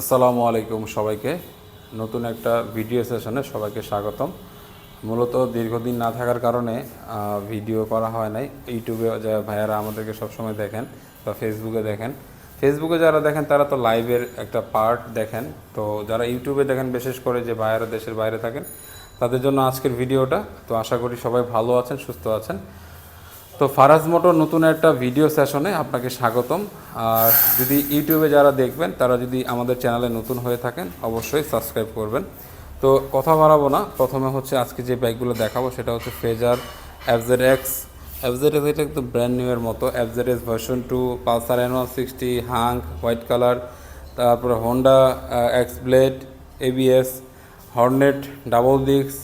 আসসালামু আলাইকুম সবাইকে। নতুন একটা ভিডিও সেশনে সবাইকে স্বাগতম। মূলত দীর্ঘদিন না থাকার কারণে ভিডিও করা হয় নাই। ইউটিউবে যে ভাইয়ারা আমাদেরকে সবসময় দেখেন বা ফেসবুকে দেখেন। ফেসবুকে যারা দেখেন, তারা তো লাইভের একটা পার্ট দেখেন। তো যারা ইউটিউবে দেখেন, বিশেষ করে যে ভাইয়ারা দেশের বাইরে থাকেন, তাদের জন্য আজকের ভিডিওটা। তো আশা করি সবাই ভালো আছেন, সুস্থ আছেন। তো ফারাজ মোটর নতুন একটা ভিডিও সেশনে আপনাকে স্বাগতম। আর যদি ইউটিউবে যারা দেখবেন, তারা যদি আমাদের চ্যানেলে নতুন হয়ে থাকেন, অবশ্যই সাবস্ক্রাইব করবেন। তো কথা বাড়াবো না। প্রথমে হচ্ছে আজকে যে বাইকগুলো দেখাবো, সেটা হচ্ছে Fazer FZ X FZ X এটা একদম ব্র্যান্ড নিউ এর মতো FZ X version two Pulsar N one sixty Hunk white colour তারপরে Honda X blade ABS Hornet double disc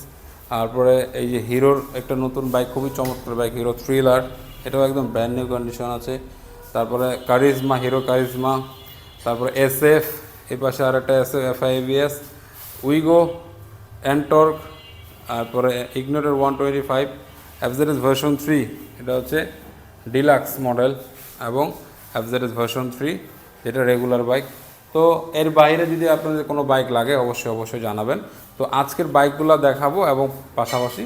তারপরে এই যে হিরোর একটা নতুন বাইক খুবই চমৎকার বাইক হিরো থ্রিলার এটাও একদম ব্র্যান্ড নিউ কন্ডিশন আছে। তারপরে কারিজমা হিরো কারিজমা তারপরে এস এফ এই পাশে আর একটা S F F FIBS Wego Ntorq তারপরে ইগনোরের one twenty five FZS version three এটা হচ্ছে ডিলাক্স মডেল এবং এফজেডএস ভার্সন থ্রি যেটা রেগুলার বাইক তো এর বাইরে যদি আপনাদের কোনো বাইক লাগে, অবশ্যই অবশ্যই জানাবেন। তো আজকের বাইকগুলো দেখাবো এবং পাশাপাশি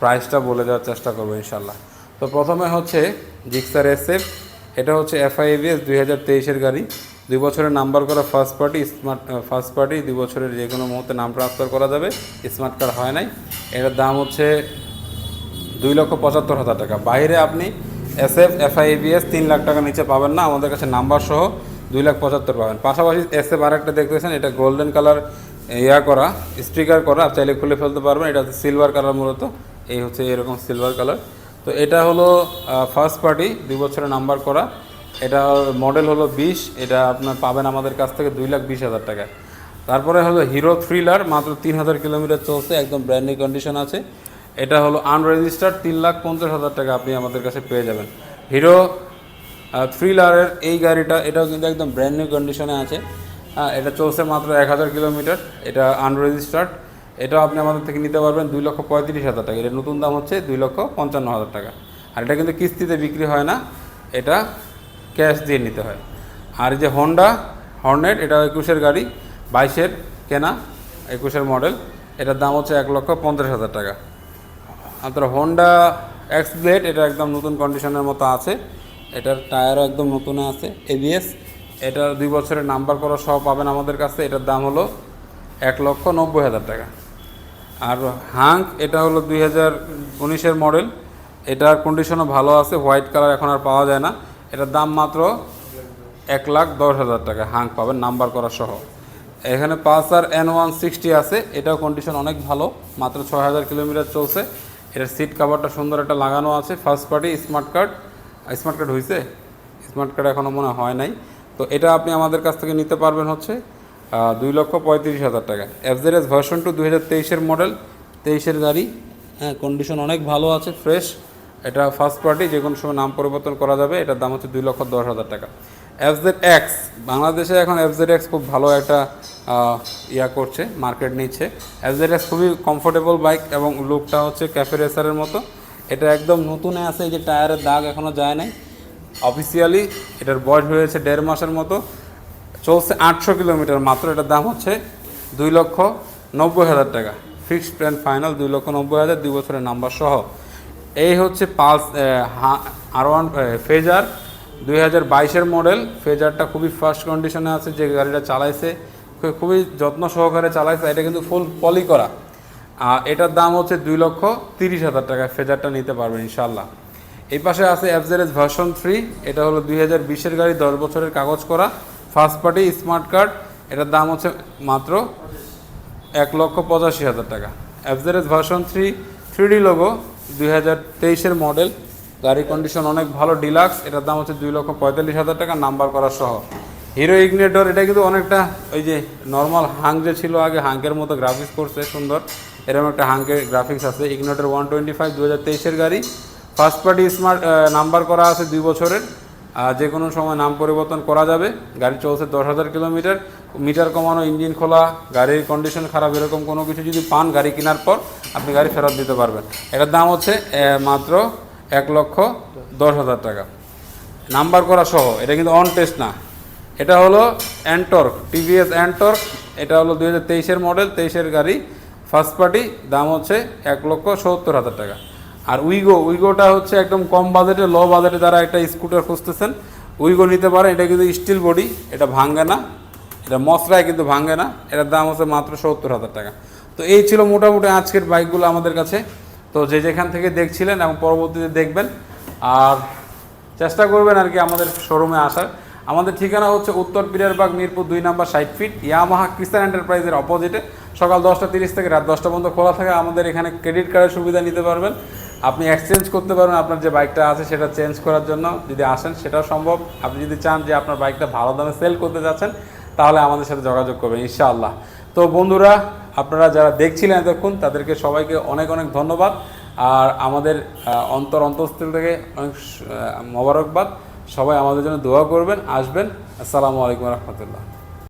প্রাইসটা বলে দেওয়ার চেষ্টা করব ইনশাল্লাহ তো প্রথমে হচ্ছে জিক্সার এসএফ এটা হচ্ছে এফআইএভিএস দুই হাজার তেইশের গাড়ি। দুই বছরের নাম্বার করা first party smart first party দুই বছরের যে কোনো মুহূর্তে নাম ট্রান্সফার করা যাবে স্মার্ট কার্ড হয় নাই। এটার দাম হচ্ছে দুই লক্ষ পঁচাত্তর হাজার টাকা। বাইরে আপনি এস এফ এফআইবিএস তিন লাখ টাকা নিচে পাবেন না। আমাদের কাছে নাম্বার সহ দুই লাখ পঁচাত্তর পাবেন। পাশাপাশি এস এফ আরেকটা দেখতেছেন, এটা গোল্ডেন কালার ইয়া করা স্টিকার করা চাইলে খুলে ফেলতে পারবেন। এটা সিলভার কালার মূলত, এই হচ্ছে এরকম সিলভার কালার তো এটা হলো ফার্স্ট পার্টি দুই বছরের নাম্বার করা। এটা মডেল হলো বিশ, এটা আপনার পাবেন আমাদের কাছ থেকে দুই লাখ বিশ হাজার টাকা। তারপরে হলো হিরো থ্রিলার মাত্র তিন হাজার কিলোমিটার চলছে, একদম ব্র্যান্ড কন্ডিশন আছে। এটা হলো আনরেজিস্টার্ড তিন লাখ পঞ্চাশ হাজার টাকা আপনি আমাদের কাছে পেয়ে যাবেন। হিরো থ্রিলারের এই গাড়িটা, এটাও কিন্তু একদম ব্র্যান্ড নিউ কন্ডিশনে আছে। এটা চলছে মাত্র এক হাজার কিলোমিটার, এটা আনরেজিস্টার্ড এটাও আপনি আমাদের থেকে নিতে পারবেন দুই লক্ষ পঁয়ত্রিশ হাজার টাকা। এটা নতুন দাম হচ্ছে দুই লক্ষ পঞ্চান্ন হাজার টাকা। আর এটা কিন্তু কিস্তিতে বিক্রি হয় না, এটা ক্যাশ দিয়ে নিতে হয়। আর যে হন্ডা হর্নেট এটা একুশের গাড়ি, বাইশের কেনা, একুশের মডেল এটার দাম হচ্ছে এক লক্ষ পঞ্চাশ হাজার টাকা। আপনার হন্ডা এক্স ব্লেড এটা একদম নতুন কন্ডিশনের মতো আছে। এটার টায়ারও একদম নতুন আছে এবিএস এটার দুই বছরের নাম্বার করা সহ পাবেন আমাদের কাছে, এটার দাম হলো এক লক্ষ নব্বই হাজার টাকা। আর হাঙ্ক, এটা হলো দুই হাজার উনিশের মডেল। এটার কন্ডিশনও ভালো আছে, হোয়াইট কালার এখন আর পাওয়া যায় না। এটার দাম মাত্র এক লাখ দশ হাজার টাকা, হাঙ্ক পাবেন নাম্বার করা সহ। এখানে পালসার এন ওয়ান সিক্সটি আছে, এটাও কন্ডিশন অনেক ভালো, মাত্র ছয় হাজার কিলোমিটার চলছে। এটার সিট কাভারটা সুন্দর একটা লাগানো আছে first party smart card smart card হয়েছে স্মার্ট কার্ড এখনও মনে হয় নাই। তো এটা আপনি আমাদের কাছ থেকে নিতে পারবেন হচ্ছে দুই লক্ষ পঁয়ত্রিশ হাজার টাকা। এফজেডএস ভার্সন টু দুই হাজার তেইশের মডেল তেইশের গাড়ি হ্যাঁ কন্ডিশন অনেক ভালো আছে ফ্রেশ এটা ফার্স্ট পার্টি যে কোনো সময় নাম পরিবর্তন করা যাবে, এটার দাম হচ্ছে দুই লক্ষ দশ হাজার টাকা। এফজেড এক্স বাংলাদেশে এখন এফজেড এক্স খুব ভালো একটা ইয়া করছে মার্কেট নিচ্ছে। এফজেড এক্স খুবই কমফোর্টেবল বাইক এবং লুকটা হচ্ছে ক্যাফে রেসারের মতো। এটা একদম নতুনে আছে, এই যে টায়ারের দাগ এখনও যায় নাই। অফিসিয়ালি এটার বয়স হয়েছে দেড় মাসের মতো। চলছে আটশো কিলোমিটার, মাত্র এটার দাম হচ্ছে দুই লক্ষ নব্বই হাজার টাকা। ফিক্সড অ্যান্ড ফাইনাল দুই লক্ষ নব্বই হাজার, দুই বছরের নাম্বার সহ। এই হচ্ছে পালস আর ওয়ান ফেজার দুই হাজার বাইশের মডেল ফেজারটা খুবই ফার্স্ট কন্ডিশনে আছে, যে গাড়িটা চালাইছে, খুবই যত্ন সহকারে চালাইছে, এটা কিন্তু ফুল পলি করা। এটার দাম হচ্ছে দুই লক্ষ তিরিশ হাজার টাকা ফেজারটা নিতে পারবেন ইনশাল্লাহ এই পাশে আছে এফজেডএস ভার্সন থ্রি এটা হলো দুই হাজার বিশের গাড়ি, দশ বছরের কাগজ করা ফার্স্ট পার্টি স্মার্ট কার্ড এটার দাম হচ্ছে মাত্র এক লক্ষ পঁচাশি হাজার টাকা। FZS version three three D logo দুই হাজার তেইশের মডেল গাড়ি কন্ডিশন অনেক ভালো ডিলাক্স এটার দাম হচ্ছে দুই লক্ষ পঁয়তাল্লিশ হাজার টাকা নাম্বার করা সহ। হিরো ইগনেটর এটা কিন্তু অনেকটা ওই যে নর্মাল হাং যে ছিল আগে হাঙ্কের মতো গ্রাফিক্স করছে, সুন্দর। এরকম একটা হাঙ্কের গ্রাফিক্স আছে। ইগনেটর ওয়ান টোয়েন্টি ফাইভ দু হাজার তেইশের গাড়ি। ফার্স্ট পার্টি স্মার্ট নাম্বার করা আছে দুই বছরের। যে কোনো সময় নাম পরিবর্তন করা যাবে। গাড়ি চলছে দশ হাজার কিলোমিটার। মিটার কমানো, ইঞ্জিন খোলা, গাড়ির কন্ডিশন খারাপ, এরকম কোনো কিছু যদি পান গাড়ি কেনার পর, আপনি গাড়ি ফেরত দিতে পারবেন। এটার দাম হচ্ছে মাত্র এক লক্ষ দশ হাজার টাকা। নাম্বার করা সহ, এটা কিন্তু অন টেস্ট না। এটা হলো অ্যান্টর্ক টিভিএস অ্যান্টর্ক এটা হলো দু হাজার তেইশের মডেল তেইশের গাড়ি। ফার্স্ট পার্টি দাম হচ্ছে এক লক্ষ সত্তর হাজার টাকা। আর উইগো উইগোটা হচ্ছে একদম কম বাজেটে লো বাজেটে যারা একটা স্কুটার খুঁজতেছেন উইগো নিতে পারেন। এটা কিন্তু স্টিল বডি এটা ভাঙ্গে না। এটা মশলায় কিন্তু ভাঙ্গে না। এটার দাম হচ্ছে মাত্র সত্তর হাজার টাকা। তো এই ছিল মোটামুটি আজকের বাইকগুলো আমাদের কাছে। তো যে যেখান থেকে দেখছিলেন এবং পরবর্তীতে দেখবেন, আর চেষ্টা করবেন আর কি আমাদের শোরুমে আসার। আমাদের ঠিকানা হচ্ছে উত্তর পিরিয়ারবাগ মিরপুর দুই নাম্বার ষাট ফিট, ইয়ামাহা কিস্তান এন্টারপ্রাইজের অপোজিটে সকাল দশটা তিরিশ থেকে রাত দশটা পর্যন্ত খোলা থাকে। আমাদের এখানে ক্রেডিট কার্ডের সুবিধা নিতে পারবেন। আপনি এক্সচেঞ্জ করতে পারবেন। আপনার যে বাইকটা আছে, সেটা চেঞ্জ করার জন্য যদি আসেন, সেটাও সম্ভব। আপনি যদি চান যে আপনার বাইকটা ভালো দামে সেল করতে যাচ্ছেন, তাহলে আমাদের সাথে যোগাযোগ করবেন, ইনশাআল্লাহ। তো বন্ধুরা, আপনারা যারা দেখছিলেন এতক্ষণ, তাদেরকে সবাইকে অনেক অনেক ধন্যবাদ। আর আমাদের অন্তর অন্তঃস্থল থেকে অনেক মোবারকবাদ। সবাই আমাদের জন্য দোয়া করবেন আসবেন। আসসালামু আলাইকুম রহমতুল্লাহ।